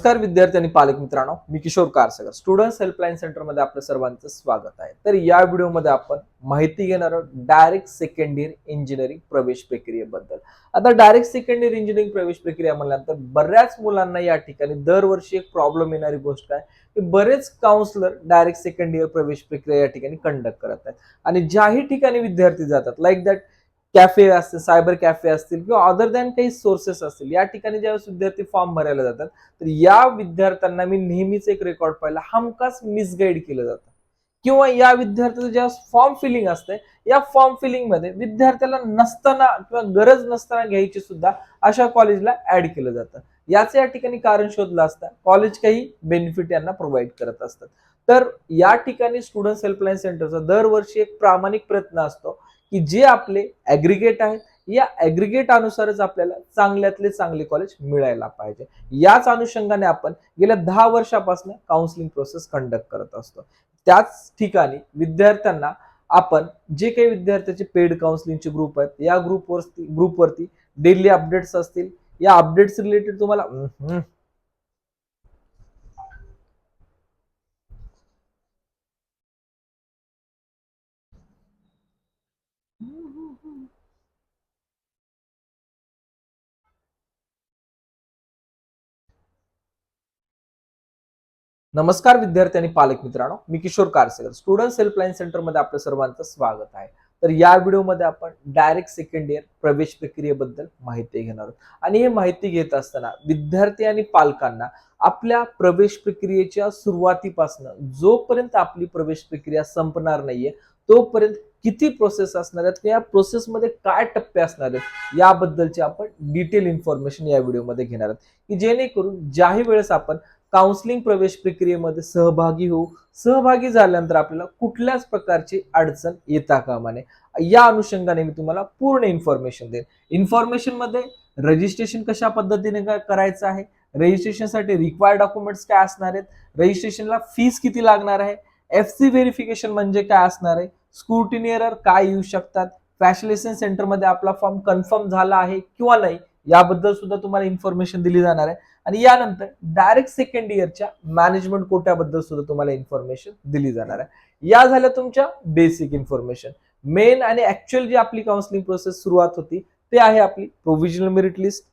नमस्कार विद्यार्थी आणि पालक मित्रांनो मी किशोर कारसागर. स्टुडंट्स हेल्पलाईन सेंटरमध्ये आपलं सर्वांचं स्वागत आहे. तर या व्हिडिओमध्ये आपण माहिती घेणार आहोत डायरेक्ट सेकंड इयर इंजिनिअरिंग प्रवेश प्रक्रियेबद्दल. आता डायरेक्ट सेकंड इयर इंजिनिअरिंग प्रवेश प्रक्रिया म्हणल्यानंतर बऱ्याच मुलांना या ठिकाणी दरवर्षी एक प्रॉब्लेम येणारी गोष्ट आहे की बरेच काउन्सलर डायरेक्ट सेकंड इयर प्रवेश प्रक्रिया या ठिकाणी कंडक्ट करत आहेत. आणि ज्याही ठिकाणी विद्यार्थी जातात लाईक दॅट कॅफे असतील सायबर कॅफे असतील किंवा अदर दॅन काही सोर्सेस असतील या ठिकाणी ज्यावेळेस विद्यार्थी फॉर्म भरायला जातात तर या विद्यार्थ्यांना मी नेहमीच एक रेकॉर्ड पाहिला हमखास मिसगाईड केलं जातं. किंवा या विद्यार्थ्याचं ज्या फॉर्म फिलिंग असते या फॉर्म फिलिंगमध्ये विद्यार्थ्याला नसताना किंवा गरज नसताना घ्यायची सुद्धा अशा कॉलेजला ऍड केलं जातं. याचं या ठिकाणी कारण शोधलं असतं कॉलेज काही बेनिफिट यांना प्रोव्हाइड करत असतात तर या ठिकाणी स्टुडंट हेल्पलाईन सेंटरचा दरवर्षी एक प्रामाणिक प्रयत्न असतो की जे आपले ॲग्रिगेट आहेत या ऍग्रिगेट अनुसारच आपल्याला चांगल्यातले चांगले कॉलेज मिळायला पाहिजे. याच अनुषंगाने आपण गेल्या दहा वर्षापासून काउन्सिलिंग प्रोसेस कंडक्ट करत असतो. त्याच ठिकाणी विद्यार्थ्यांना आपण जे काही विद्यार्थ्याचे पेड काउन्सिलिंगचे ग्रुप आहेत या ग्रुपवरती ग्रुपवरती डेली अपडेट्स असतील. या अपडेट्स रिलेटेड तुम्हाला नमस्कार विद्यार्थी आणि पालक मित्रांनो मी किशोर कारसेकर. स्टुडंट हेल्पलाईन सेंटरमध्ये आपलं सर्वांचं स्वागत आहे. तर या व्हिडिओमध्ये आपण डायरेक्ट सेकंड इयर प्रवेश प्रक्रियेबद्दल माहिती घेणार आहोत. आणि ही माहिती घेत असताना विद्यार्थी आणि पालकांना आपल्या प्रवेश प्रक्रियेच्या सुरुवातीपासून जोपर्यंत आपली प्रवेश प्रक्रिया संपणार नाहीये तोपर्यंत किती प्रोसेस असणार आहेत किंवा या प्रोसेसमध्ये काय टप्पे असणार आहेत याबद्दलची आपण डिटेल इन्फॉर्मेशन या व्हिडिओमध्ये घेणार आहोत. की जेणेकरून ज्याही वेळेस आपण काउन्सिलिंग प्रवेश प्रक्रियेमध्ये सहभागी होऊ सहभागी झाल्यानंतर आपल्याला कुठल्याच प्रकारची अडचण येता कामा नये. या अनुषंगाने मी तुम्हाला पूर्ण इन्फॉर्मेशन देईन. इन्फॉर्मेशनमध्ये रजिस्ट्रेशन कशा पद्धतीने काय करायचं आहे? रजिस्ट्रेशनसाठी रिक्वायर्ड डॉक्युमेंट्स काय असणार आहेत? रजिस्ट्रेशनला फीस किती लागणार आहे? एफ सी व्हेरिफिकेशन म्हणजे काय असणार आहे? स्क्रुटिनी काय येऊ शकतात? फॅसिलेशन सेंटरमध्ये आपला फॉर्म कन्फर्म झाला आहे किंवा नाही? याबद्दल सुद्धा तुम्हाला इन्फॉर्मेशन दिली जाणार आहे. आणि यानंतर डायरेक्ट सेकंड इयरच्या मॅनेजमेंट कोट्याबद्दल सुद्धा तुम्हाला इन्फॉर्मेशन दिली जाणार आहे. या झाल्या तुमच्या बेसिक इन्फॉर्मेशन मेन आणि ऍक्च्युअल जी आपली काउन्सिलिंग प्रोसेस सुरुवात होती ते आहे आपली provisional merit list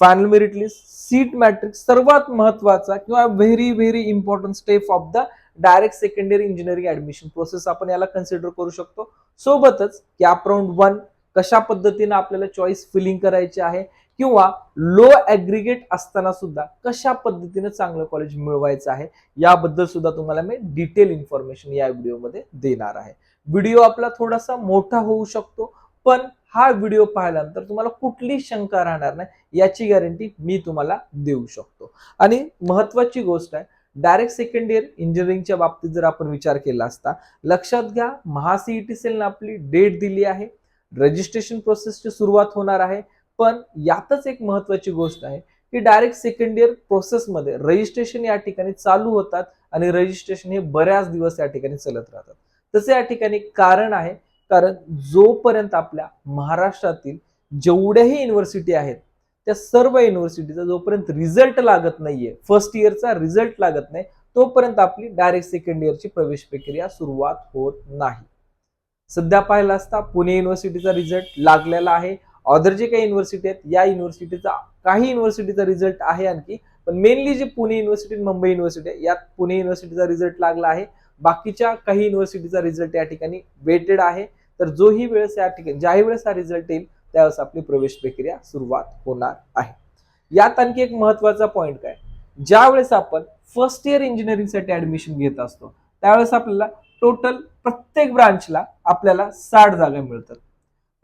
final merit list seat matrix सर्वात महत्त्वाचा किंवा very very important step of the direct second year engineering admission process आपण याला कन्सिडर करू शकतो. सोबतच कॅप राऊंड वन कशा पद्धतीने आपल्याला चॉईस फिलिंग करायची आहे किंवा लो ॲग्रिगेट असताना सुद्धा कशा पद्धतीने चांगलं कॉलेज मिळवायचं आहे याबद्दल सुद्धा तुम्हाला मी डिटेल इन्फॉर्मेशन या व्हिडिओमध्ये देणार आहे. व्हिडिओ आपला थोडासा मोठा होऊ शकतो पण हा व्हिडिओ पाहिल्यानंतर तुम्हाला कुठली शंका राहणार नाही याची गॅरंटी मी तुम्हाला देऊ शकतो. आणि महत्वाची गोष्ट आहे डायरेक्ट सेकंड इयर इंजिनिअरिंगच्या बाबतीत जर आपण विचार केला असता लक्षात घ्या महासीईटी सेलनं आपली डेट दिली आहे रजिस्ट्रेशन प्रोसेसची सुरुवात होणार आहे पण यातच एक महत्वाची गोष्ट आहे की डायरेक्ट सेकंड इयर प्रोसेसमध्ये रजिस्ट्रेशन या ठिकाणी चालू होतात आणि रजिस्ट्रेशन हे बऱ्याच दिवस या ठिकाणी चालत राहतात. तसे या ठिकाणी कारण आहे कारण जोपर्यंत आपल्या महाराष्ट्रातील जेवढ्याही युनिव्हर्सिटी आहेत त्या सर्व युनिव्हर्सिटीचा जोपर्यंत रिझल्ट लागत नाहीये फर्स्ट इयरचा रिझल्ट लागत नाही तोपर्यंत आपली डायरेक्ट सेकंड इयरची प्रवेश प्रक्रिया सुरुवात होत नाही. सध्या पाहिला असता पुणे युनिव्हर्सिटीचा रिझल्ट लागलेला आहे अदर जे काही युनिव्हर्सिटी आहेत या युनिव्हर्सिटीचा काही युनिव्हर्सिटीचा रिझल्ट आहे आणखी. पण मेनली जे पुणे युनिव्हर्सिटी मुंबई युनिव्हर्सिटी आहे यात पुणे युनिव्हर्सिटीचा रिझल्ट लागला आहे. बाकीच्या काही युनिव्हर्सिटीचा रिझल्ट या ठिकाणी वेटेड आहे. तर जोही वेळेस या ठिकाणी ज्याही वेळेस हा रिझल्ट येईल त्यावेळेस आपली प्रवेश प्रक्रिया सुरुवात होणार आहे. यात आणखी एक महत्त्वाचा पॉईंट काय? ज्या वेळेस आपण फर्स्ट इयर इंजिनिअरिंगसाठी ऍडमिशन घेत असतो त्यावेळेस आपल्याला टोटल प्रत्येक ब्रांचला आपल्याला साठ जागा मिळतात.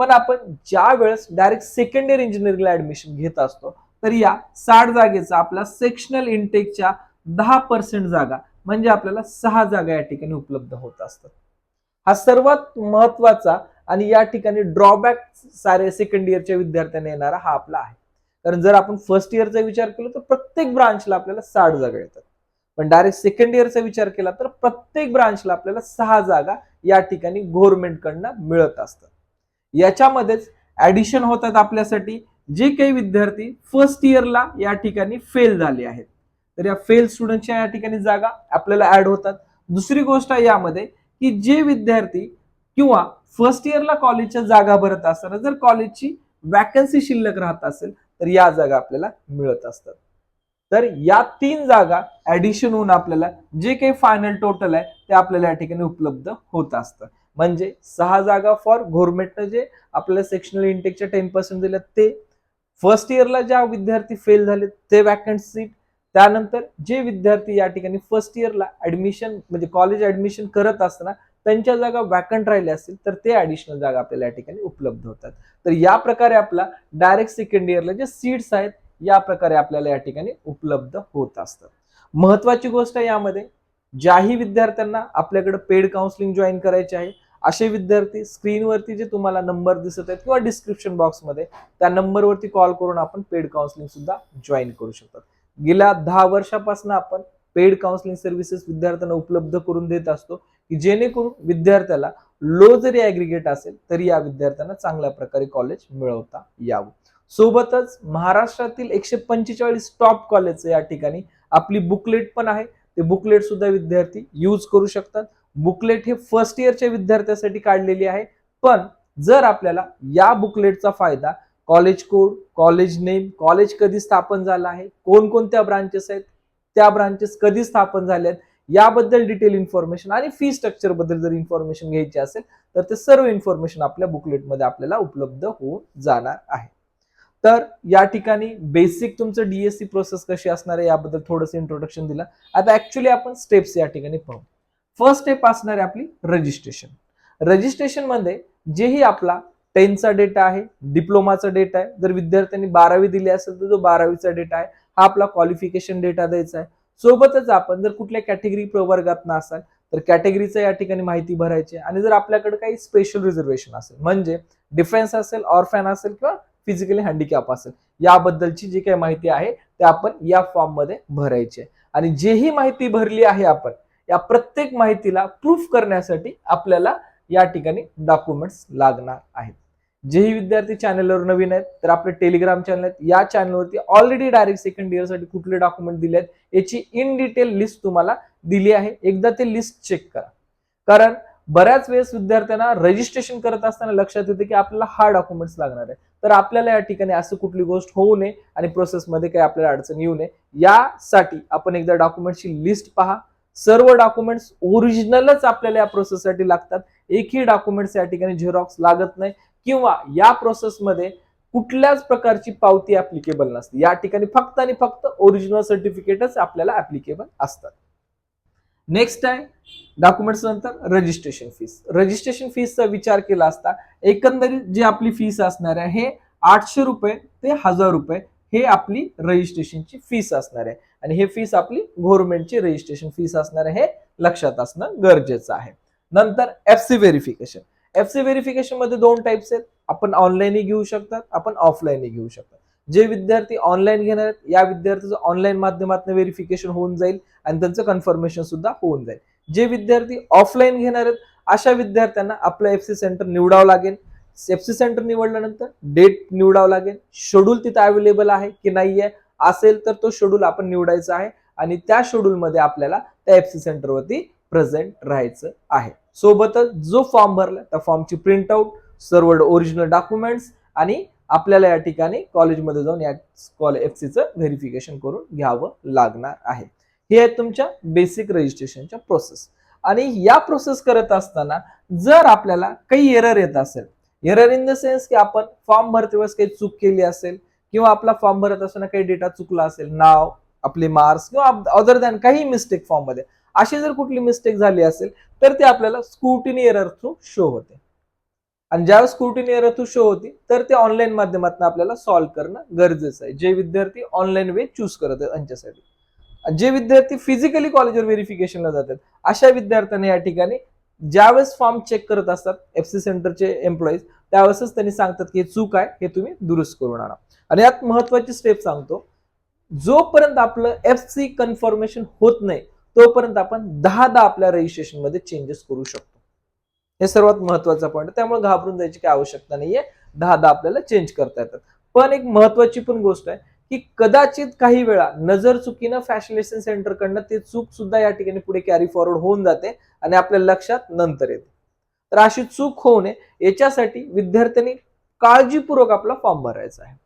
पण आपण ज्या वेळेस डायरेक्ट सेकंड इयर इंजिनिअरिंगला ऍडमिशन घेत असतो तर या साठ जागेचा आपला सेक्शनल इनटेकच्या दहा पर्सेंट जागा म्हणजे आपल्याला सहा जागा या ठिकाणी उपलब्ध होत असतात. हा सर्वात महत्त्वाचा आणि या ठिकाणी ड्रॉबॅक सारे सेकंड इयरच्या विद्यार्थ्यांना येणारा हा आपला आहे. कारण जर आपण फर्स्ट इयरचा विचार केला तर प्रत्येक ब्रांचला आपल्याला साठ जागा येतात. पण डायरेक्ट सेकंड इयरचा विचार केला तर प्रत्येक ब्रांचला आपल्याला सहा जागा या ठिकाणी गव्हर्नमेंटकडनं मिळत असतात. याच्यामध्येच ऍडिशन होतात आपल्यासाठी. जे काही विद्यार्थी फर्स्ट इयरला या ठिकाणी फेल झाले आहेत. तर या फेल स्टुडंटच्या या ठिकाणी जागा आपल्याला ऍड होतात. दुसरी गोष्ट यामध्ये की जे विद्यार्थी किंवा फर्स्ट इयरला कॉलेजच्या जागा भरत असताना जर कॉलेजची वॅकन्सी शिल्लक राहत असेल तर या जागा आपल्याला मिळत असतात. तर या तीन जागा ऍडिशन होऊन आपल्याला जे काही फायनल टोटल आहे ते आपल्याला या ठिकाणी उपलब्ध होत असतं. म्हणजे सहा जागा फॉर गव्हर्नमेंटनं जे आपल्याला सेक्शनल इंटेकच्या टेन पर्सेंट दिल्या ते फर्स्ट इयरला ज्या विद्यार्थी फेल झाले ते वॅकंट सीट त्यानंतर जे विद्यार्थी या ठिकाणी फर्स्ट इयरला ऍडमिशन म्हणजे कॉलेज ऍडमिशन करत असताना त्यांच्या जागा वॅकंट राहिल्या असतील तर ते ऍडिशनल जागा आपल्याला या ठिकाणी उपलब्ध होतात. तर या प्रकारे आपला डायरेक्ट सेकंड इयरला जे सीट्स आहेत या प्रकारे आपल्याला या ठिकाणी उपलब्ध होत असतात. महत्वाची गोष्ट यामध्ये ज्याही विद्यार्थ्यांना आपल्याकडे पेड काउन्सिलिंग जॉईन करायचे आहे असे विद्यार्थी स्क्रीनवरती जे तुम्हाला नंबर दिसत आहेत किंवा डिस्क्रिप्शन बॉक्समध्ये त्या नंबरवरती कॉल करून आपण पेड काउन्सिलिंग सुद्धा जॉईन करू शकतात. गेल्या दहा वर्षापासून आपण पेड काउन्सिलिंग सर्व्हिसेस विद्यार्थ्यांना उपलब्ध करून देत असतो की जेणेकरून विद्यार्थ्याला लो जरी ऍग्रिगेट असेल तरी या विद्यार्थ्यांना चांगल्या प्रकारे कॉलेज मिळवता यावं. सोबतच महाराष्ट्रातील एकशे पंचेचाळीस टॉप कॉलेज या ठिकाणी आपली बुकलेट पण आहे ते बुकलेट सुद्धा विद्यार्थी यूज करू शकतात. बुकलेट हे फर्स्ट इयरच्या विद्यार्थ्यासाठी काढलेली आहे. पण जर आपल्याला या बुकलेटचा फायदा college code college name college कधी स्थापन झालं आहे कोणकोणत्या ब्रांचेस आहेत त्या ब्रांचेस कधी स्थापन झाल्या आहेत याबद्दल डिटेल इन्फॉर्मेशन आणि फी स्ट्रक्चरबद्दल जर इन्फॉर्मेशन घ्यायची असेल तर ते सर्व इन्फॉर्मेशन आपल्या बुकलेटमध्ये आपल्याला उपलब्ध होऊन जाणार आहे. तर या ठिकाणी बेसिक तुमचं डीएससी प्रोसेस कशी असणार आहे याबद्दल थोडंसं इंट्रोडक्शन दिलं. आता ऍक्च्युली आपण स्टेप्स या ठिकाणी पाहू. फर्स्ट स्टेप असणार आहे आपली रजिस्ट्रेशन रजिस्ट्रेशनमध्ये जेही आपला टेनचा डेटा आहे डिप्लोमाचा डेटा आहे जर विद्यार्थ्यांनी बारावी दिली असेल तर जो बारावीचा डेटा आहे. हा आपला क्वालिफिकेशन डेटा द्यायचा आहे. सोबतच आपण जर कुठल्या कॅटेगरी प्रवर्गात असाल तर कॅटेगरीचं या ठिकाणी माहिती भरायची आहे. आणि जर आपल्याकडे काही स्पेशल रिझर्वेशन असेल म्हणजे डिफेन्स असेल ऑरफॅन असेल किंवा फिजिकली हँडिकॅप असेल. याबद्दलची जी काही माहिती आहे ते आपण या फॉर्ममध्ये भरायची आहे. आणि जेही माहिती भरली आहे आपण या प्रत्येक माहितीला प्रूफ करण्यासाठी आपल्याला या ठिकाणी डॉक्युमेंट्स लागणार आहेत. जेही विद्यार्थी चॅनलवर नवीन आहेत तर आपले टेलिग्राम चॅनल आहेत या चॅनलवरती ऑलरेडी डायरेक्ट सेकंड इयरसाठी कुठले डॉक्युमेंट दिले आहेत याची इन डिटेल लिस्ट तुम्हाला दिली आहे. एकदा ते लिस्ट चेक करा. कारण बऱ्याच वेळेस विद्यार्थ्यांना रजिस्ट्रेशन करत असताना लक्षात येते की आपल्याला हा डॉक्युमेंट्स लागणार आहे. तर आपल्याला या ठिकाणी असं कुठली गोष्ट होऊ नये आणि प्रोसेसमध्ये काही आपल्याला अडचण येऊ नये. यासाठी आपण एकदा डॉक्युमेंटची लिस्ट पहा. सर्व डॉक्युमेंट्स ओरिजिनलच आपल्याला या प्रोसेससाठी लागतात. एकही डॉक्युमेंट्स या ठिकाणी झेरॉक्स लागत नाही किंवा या प्रोसेसमध्ये कुठल्याच प्रकारची पावती ऍप्लिकेबल नसते. या ठिकाणी फक्त आणि फक्त ओरिजिनल सर्टिफिकेटच आपल्याला ऍप्लिकेबल असतात. नेक्स्ट आहे डॉक्युमेंट्स नंतर रजिस्ट्रेशन फीस रजिस्ट्रेशन फीसचा विचार केला असता एकंदरीत जी आपली फीस असणार आहे हे आठशे रुपये ते हजार रुपये हे आपली रजिस्ट्रेशनची फीस असणार आहे. आणि हे फीस आपली गव्हर्नमेंटची रजिस्ट्रेशन फीस असणार आहे हे लक्षात असणं गरजेचं आहे. नंतर F C verification F C व्हेरिफिकेशनमध्ये दोन टाइप्स आहेत. आपण ऑनलाईनही घेऊ शकतात आपण ऑफलाईनही घेऊ शकतात. जे विद्यार्थी ऑनलाईन घेणार आहेत या विद्यार्थ्याचं ऑनलाईन माध्यमातून व्हेरिफिकेशन होऊन जाईल आणि त्यांचं कन्फर्मेशन सुद्धा होऊन जाईल. जे विद्यार्थी ऑफलाईन घेणार आहेत अशा विद्यार्थ्यांना आपलं एफ सी सेंटर निवडावं लागेल. एफ सी सेंटर निवडल्यानंतर डेट निवडावं लागेल. शेड्यूल तिथं अवेलेबल आहे की नाही आहे असेल तर तो शेड्यूल आपण निवडायचा आहे आणि त्या शेड्यूलमध्ये आपल्याला त्या एफ सी सेंटरवरती प्रेझेंट राहायचं आहे. सोबतच जो फॉर्म भरला त्या फॉर्मची प्रिंटआउट सर्व ओरिजिनल डॉक्युमेंट्स आणि आपल्याला या ठिकाणी कॉलेजमध्ये जाऊन या एफ सीचं व्हेरिफिकेशन करून घ्यावं लागणार आहे. हे आहेत तुमच्या बेसिक रजिस्ट्रेशनच्या प्रोसेस आणि या प्रोसेस करत असताना जर आपल्याला काही एरर येत असेल एरर इन द सेन्स की आपण फॉर्म भरते वेळेस काही चूक केली असेल किंवा आपला फॉर्म भरत असताना काही डेटा चुकला असेल नाव आपले मार्क्स किंवा अदर दॅन काही मिस्टेक फॉर्ममध्ये अशी जर कुठली मिस्टेक झाली असेल तर ते आपल्याला स्क्रुटिनी एरर थ्रू शो होते. आणि ज्यावेळेस स्क्रुटिनी एरर तू शो होती तर ते ऑनलाईन माध्यमातून आपल्याला सॉल्व्ह करणं गरजेचं आहे. जे विद्यार्थी ऑनलाईन वे चूज करत आहेत त्यांच्यासाठी जे विद्यार्थी फिजिकली कॉलेजवर व्हेरिफिकेशनला जातात अशा विद्यार्थ्यांना या ठिकाणी ज्यावेळेस फॉर्म चेक करत असतात एफ सी सेंटरचे एम्प्लॉईज त्यावेळेसच त्यांनी सांगतात की हे चूक आहे हे तुम्ही दुरुस्त करून आणा आणि यात महत्वाची स्टेप सांगतो जोपर्यंत आपलं एफ सी कन्फर्मेशन होत नाही तोपर्यंत आपण दहा दहा आपल्या रजिस्ट्रेशनमध्ये चेंजेस करू शकतो. हे सर्वात महत्त्वाचा पॉईंट त्यामुळे घाबरून जायची काही आवश्यकता नाहीये. दहा दहा आपल्याला चेंज करता येतात. पण एक महत्वाची पण गोष्ट आहे की कदाचित काही वेळा नजर चुकीनं फॅसिलेशन सेंटर कडनं ते चूक सुद्धा या ठिकाणी पुढे कॅरी फॉरवर्ड होऊन जाते आणि आपल्या लक्षात नंतर येते. तर अशी चूक होऊ नये. याच्यासाठी विद्यार्थ्यांनी काळजीपूर्वक आपला फॉर्म भरायचा आहे.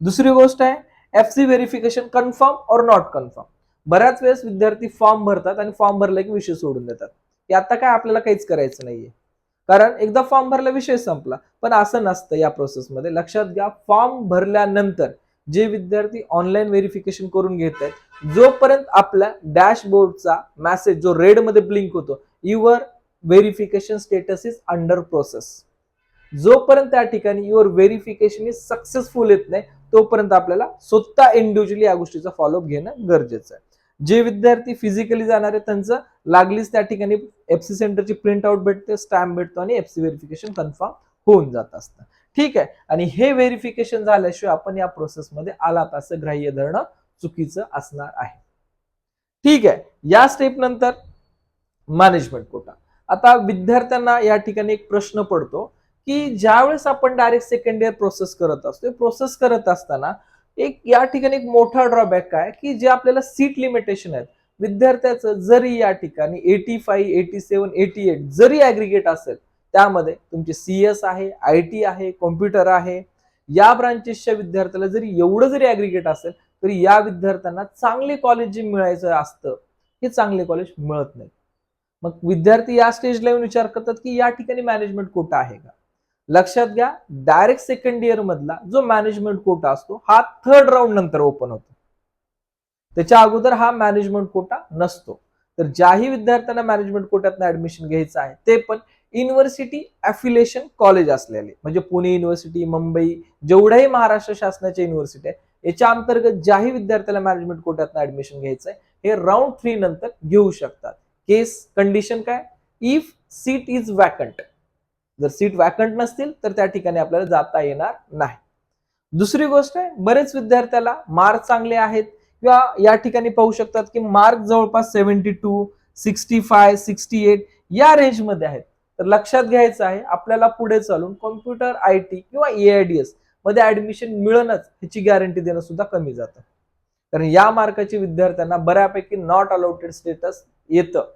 दुसरी गोष्ट आहे एफ सी व्हेरिफिकेशन कन्फर्म और नॉट कन्फर्म बऱ्याच वेळेस विद्यार्थी फॉर्म भरतात आणि फॉर्म भरला की विषय सोडून देतात. की आता काय आपल्याला काहीच करायचं नाहीये. कारण एकदा फॉर्म भरला विषय संपला. पण असं नसतं या प्रोसेसमध्ये. लक्षात घ्या फॉर्म भरल्यानंतर जे विद्यार्थी ऑनलाईन व्हेरिफिकेशन करून घेत आहेत जोपर्यंत आपल्या डॅशबोर्डचा मॅसेज जो रेडमध्ये ब्लिंक होतो your verification status is under process जोपर्यंत त्या ठिकाणी युअर व्हेरिफिकेशन इज सक्सेसफुल येत नाही तोपर्यंत आपल्याला स्वतः इंडिव्हिज्युअली या गोष्टीचा फॉलोअप घेणं गरजेचं आहे. जे विद्यार्थी फिजिकली जाणार आहे त्यांचं लागलीच त्या ठिकाणी एफसी सेंटरची प्रिंट आउट भेटते स्टॅम्प भेटतो आणि एफसी व्हेरिफिकेशन कन्फर्म होऊन जात असतं. ठीक आहे? आणि हे व्हेरिफिकेशन झाल्याशिवाय आपण या प्रोसेसमध्ये आलात असं ग्राह्य धरणं चुकीचं असणार आहे. ठीक आहे? या स्टेप नंतर मॅनेजमेंट कोटा आता विद्यार्थ्यांना या ठिकाणी एक प्रश्न पडतो की ज्यावेळेस आपण डायरेक्ट सेकंड इयर प्रोसेस करत असतो प्रोसेस करत असताना एक या ठिकाणी एक मोठा ड्रॉबॅक काय? की जे आपल्याला सीट लिमिटेशन आहेत. विद्यार्थ्याचं जरी या ठिकाणी eighty five eighty seven eighty eight जरी ॲग्रिगेट असेल त्यामध्ये तुमची सी एस आहे आय टी आहे कॉम्प्युटर आहे या ब्रांचेसच्या विद्यार्थ्याला जरी एवढं जरी ॲग्रिगेट असेल तरी या विद्यार्थ्यांना चांगले कॉलेज जे मिळायचं असतं हे चांगले कॉलेज मिळत नाही मग विद्यार्थी या स्टेजला येऊन विचार करतात की या ठिकाणी मॅनेजमेंट कोटा आहे का? लक्षात घ्या डायरेक्ट सेकंड इयर मधला जो मॅनेजमेंट कोटा असतो हा थर्ड राऊंड नंतर ओपन होतो. त्याच्या अगोदर हा मॅनेजमेंट कोटा नसतो. तर ज्याही विद्यार्थ्यांना मॅनेजमेंट कोट्यात ऍडमिशन घ्यायचं आहे ते पण युनिव्हर्सिटी अफिलिएशन कॉलेज असलेले. म्हणजे पुणे युनिव्हर्सिटी मुंबई जेवढ्याही महाराष्ट्र शासनाच्या युनिव्हर्सिटी आहे याच्या अंतर्गत ज्याही विद्यार्थ्याला मॅनेजमेंट कोट्यात ऍडमिशन घ्यायचं आहे हे राऊंड थ्री नंतर घेऊ शकतात. केस कंडिशन काय? इफ सीट इज वॅकंट जर सीट वॅकंट नसतील तर त्या ठिकाणी आपल्याला जाता येणार नाही. दुसरी गोष्ट आहे बरेच विद्यार्थ्याला मार्क चांगले आहेत किंवा या ठिकाणी पाहू शकतात की मार्क जवळपास seventy two sixty five sixty eight या रेंजमध्ये आहेत. तर लक्षात घ्यायचं आहे आपल्याला पुढे चालून कॉम्प्युटर आय टी किंवा एआयडीएसमध्ये ऍडमिशन मिळणंच ह्याची गॅरंटी देणं सुद्धा कमी जातं. कारण या मार्काचे विद्यार्थ्यांना बऱ्यापैकी नॉट अलाउटेड स्टेटस येतं.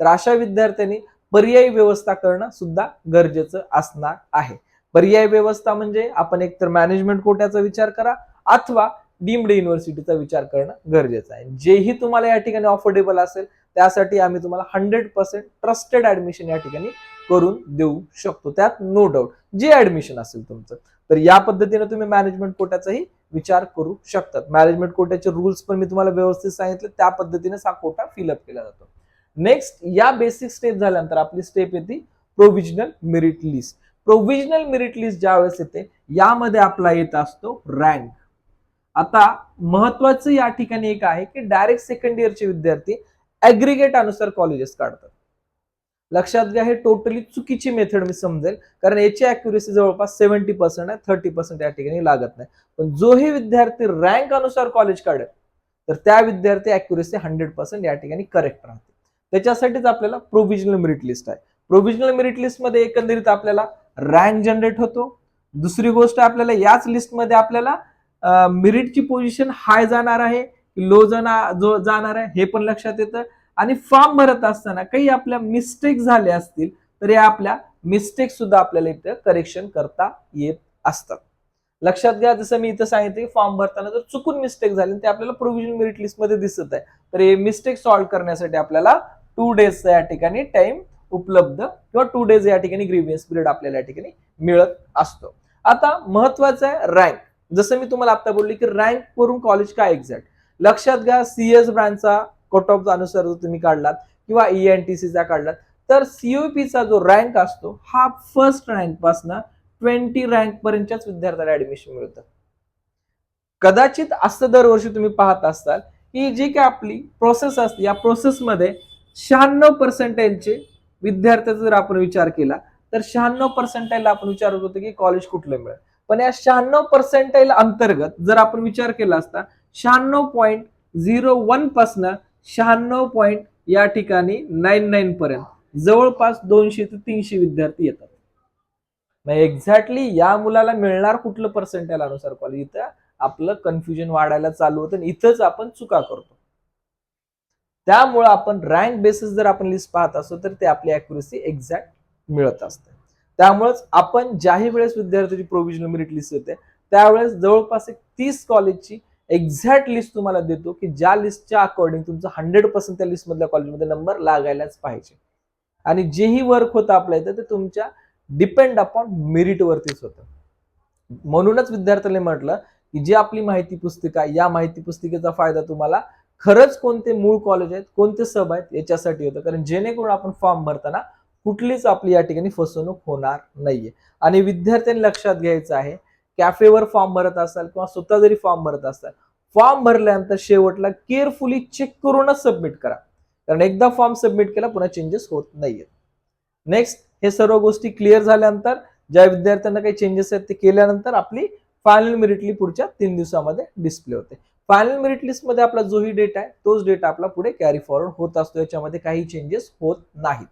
तर अशा विद्यार्थ्यांनी पर्यायी व्यवस्था करणं सुद्धा गरजेचं असणार आहे. पर्यायी व्यवस्था म्हणजे आपण एकतर मॅनेजमेंट कोट्याचा विचार करा अथवा डीम्ड युनिव्हर्सिटीचा विचार करणं गरजेचं आहे. जेही तुम्हाला या ठिकाणी अफोर्डेबल असेल त्यासाठी आम्ही तुम्हाला हंड्रेड पर्सेंट ट्रस्टेड ऍडमिशन या ठिकाणी करून देऊ शकतो. त्यात नो डाऊट जे ऍडमिशन असेल तुमचं तर या पद्धतीने तुम्ही मॅनेजमेंट कोट्याचाही विचार करू शकतात. मॅनेजमेंट कोट्याचे रूल्स पण मी तुम्हाला व्यवस्थित सांगितले त्या पद्धतीने हा कोटा फिलअप केला जातो. नेक्स्ट या बेसिक स्टेप झाल्यानंतर आपली स्टेप येते provisional merit list provisional merit list ज्या वेळेस येते यामध्ये आपला येत असतो रँक आता महत्वाचं या ठिकाणी एक आहे की डायरेक्ट सेकंड इयरचे विद्यार्थी ऍग्रिगेट अनुसार कॉलेजेस काढतात. लक्षात घ्या हे टोटली चुकीची मेथड मी समजेल कारण याची अॅक्युरेसी जवळपास सेव्हन्टी पर्सेंट आहे थर्टी पर्सेंट या ठिकाणी लागत नाही. पण जोही विद्यार्थी रँक अनुसार कॉलेज काढेल तर त्या विद्यार्थी अॅक्युरेसी हंड्रेड पर्सेंट या ठिकाणी करेक्ट राहते. त्याच्यासाठीच आपल्याला प्रोव्हिजनल मेरिट लिस्ट आहे. प्रोव्हिजनल मेरिट लिस्टमध्ये एकंदरीत आपल्याला रँक जनरेट होतो. दुसरी गोष्ट आपल्याला याच लिस्टमध्ये आपल्याला मेरिटची पोझिशन हाय जाणार आहे लो जाणार जो जाणार आहे हे पण लक्षात येतं. आणि फॉर्म भरत असताना काही आपल्या मिस्टेक झाल्या असतील तर या आपल्या मिस्टेक सुद्धा आपल्याला इथं करेक्शन करता येत असतात लक्षात घ्या जसं मी इथं सांगितलं की फॉर्म भरताना जर चुकून मिस्टेक झाली ते आपल्याला प्रोव्हिजन मेरिट लिस्टमध्ये दिसत आहे. तर हे मिस्टेक सॉल्व्ह करण्यासाठी आपल्याला टू डेजचा या ठिकाणी टाइम उपलब्ध किंवा टू डेज या ठिकाणी ग्रीव्हियन्स पिरियड आपल्याला या ठिकाणी मिळत असतो. आता महत्वाचं आहे रँक जसं मी तुम्हाला आता बोलली की रँक वरून कॉलेज काय एक्झॅक्ट लक्षात घ्या सीएस ब्रँचचा कट ऑफ अनुसार जर तुम्ही काढलात किंवा E ईएनटीसीचा काढलात तर सीओपीचा जो रँक असतो हा फर्स्ट रँक पासनं ट्वेंटी रँक पर्यंतच्याच विद्यार्थ्याला ऍडमिशन मिळतं. कदाचित असं दरवर्षी तुम्ही पाहत असाल की जी काय आपली प्रोसेस असते या प्रोसेसमध्ये शहाण्णव पर्सेंटाईलचे विद्यार्थ्याचा जर आपण विचार केला तर शहाण्णव पर्सेंटाईल आपण विचारत होतो की कॉलेज कुठलं मिळेल? पण या शहाण्णव पर्सेंटाईल अंतर्गत जर आपण विचार केला असता शहाण्णव पॉईंट झिरो वन पासनं शहाण्णव पॉईंट या ठिकाणी नाईन नाईन पर्यंत जवळपास दोनशे ते तीनशे विद्यार्थी येतात. एक्झॅक्टली या मुलाला मिळणार कुठलं पर्सेंटाईल अनुसार कॉलेज इथं आपलं कन्फ्युजन वाढायला चालू होतं आणि इथंच आपण चुका करतो. त्यामुळं आपण रँक बेसिस जर आपण लिस्ट पाहत असतो तर ते आपली अॅक्युरेसी एक्झॅक्ट मिळत असते. त्यामुळेच आपण ज्याही वेळेस विद्यार्थ्याची प्रोव्हिजनल मेरिट लिस्ट येते त्यावेळेस जवळपास एक तीस कॉलेजची एक्झॅक्ट लिस्ट तुम्हाला देतो की ज्या लिस्टच्या अकॉर्डिंग तुमचं हंड्रेड पर्सेंट त्या लिस्टमधल्या कॉलेजमध्ये नंबर लागायलाच पाहिजे. आणि जेही वर्क होतं आपल्या इथं ते तुमच्या डिपेंड अपॉन मेरिटवरतीच होतं. म्हणूनच विद्यार्थ्याने म्हटलं की जी आपली माहिती पुस्तिका या माहिती पुस्तिकेचा फायदा तुम्हाला खरंच कोणते मूळ कॉलेज आहेत कोणते सब आहेत याच्यासाठी होतं. कारण जेणेकरून आपण फॉर्म भरताना कुठलीच आपली या ठिकाणी फसवणूक होणार नाहीये. आणि विद्यार्थ्यांनी लक्षात घ्यायचं आहे कॅफेवर फॉर्म भरत असाल किंवा स्वतः जरी फॉर्म भरत असाल फॉर्म भरल्यानंतर शेवटला केअरफुली चेक करूनच सबमिट करा. कारण एकदा फॉर्म सबमिट केला पुन्हा चेंजेस होत नाहीयेत. नेक्स्ट हे सर्व गोष्टी क्लिअर झाल्यानंतर ज्या विद्यार्थ्यांना काही चेंजेस आहेत ते केल्यानंतर आपली फायनल मेरिटली पुढच्या तीन दिवसामध्ये डिस्प्ले होते. फायनल मेरिट लिस्टमध्ये आपला जोही डेटा आहे तोच डेटा आपला पुढे कॅरी फॉरवर्ड होत असतो. याच्यामध्ये काही चेंजेस होत नाहीत.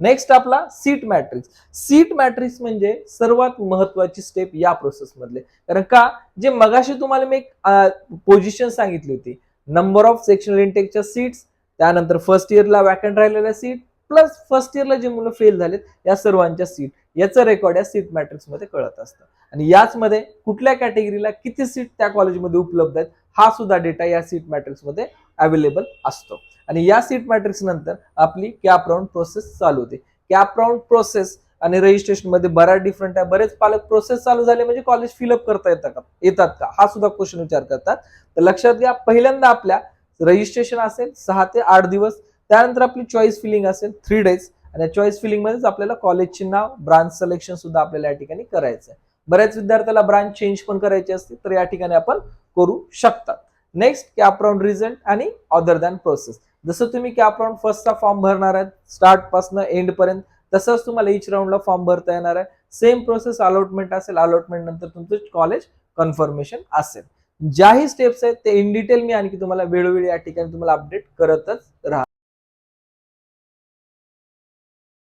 नेक्स्ट आपला सीट मॅट्रिक्स सीट मॅट्रिक्स म्हणजे सर्वात महत्वाची स्टेप या प्रोसेस मधले. कारण का? जे मगाशी तुम्हाला मी एक पोझिशन सांगितली होती. नंबर ऑफ सेक्शनल इंटेकच्या सीट्स त्यानंतर फर्स्ट इयरला वॅकंट राहिलेल्या सीट प्लस फर्स्ट इयरला जे मुलं फेल झालेत या सर्वांच्या सीट याचं रेकॉर्ड या सीट मॅट्रिक्समध्ये कळत असतं. आणि याच मध्ये कुठल्या कॅटेगरीला किती सीट त्या कॉलेजमध्ये उपलब्ध आहेत हा सुद्धा डेटा या सीट मॅट्रिक्समध्ये अवेलेबल असतो. आणि या सीट मॅट्रिक्स नंतर आपली कॅप राऊंड प्रोसेस चालू होते. कॅप राऊंड प्रोसेस आणि रजिस्ट्रेशनमध्ये बऱ्याच डिफरंट आहे. बरेच पालक प्रोसेस चालू झाले म्हणजे कॉलेज फिलअप करता येतात का? येतात का? हा सुद्धा क्वेश्चन विचार करतात. तर लक्षात घ्या पहिल्यांदा आपल्या रजिस्ट्रेशन असेल सहा ते आठ दिवस. त्यानंतर आपली चॉईस फिलिंग असेल थ्री डेज आणि चॉईस फिलिंग मध्येच आपल्याला कॉलेजचे नाव ब्रांच सिलेक्शन सुद्धा आपल्याला या ठिकाणी करायचं आहे बऱ्याच विद्यार्थ्याला ब्रांच चेंज पण करायची असते तर या ठिकाणी आपण करू शकतात. नेक्स्ट कॅप राऊंड रिझल्ट आणि अदर दॅन प्रोसेस जसं तुम्ही कॅप राऊंड फर्स्टचा फॉर्म भरणार आहे स्टार्टपासून एंडपर्यंत एंड पर्यंत तसंच तुम्हाला इच राऊंडला फॉर्म भरता येणार आहे. सेम प्रोसेस अलॉटमेंट असेल अलॉटमेंट नंतर तुमचं कॉलेज कन्फर्मेशन असेल. ज्याही स्टेप्स आहेत ते इन डिटेल मी आणखी तुम्हाला वेळोवेळी या ठिकाणी तुम्हाला अपडेट करतच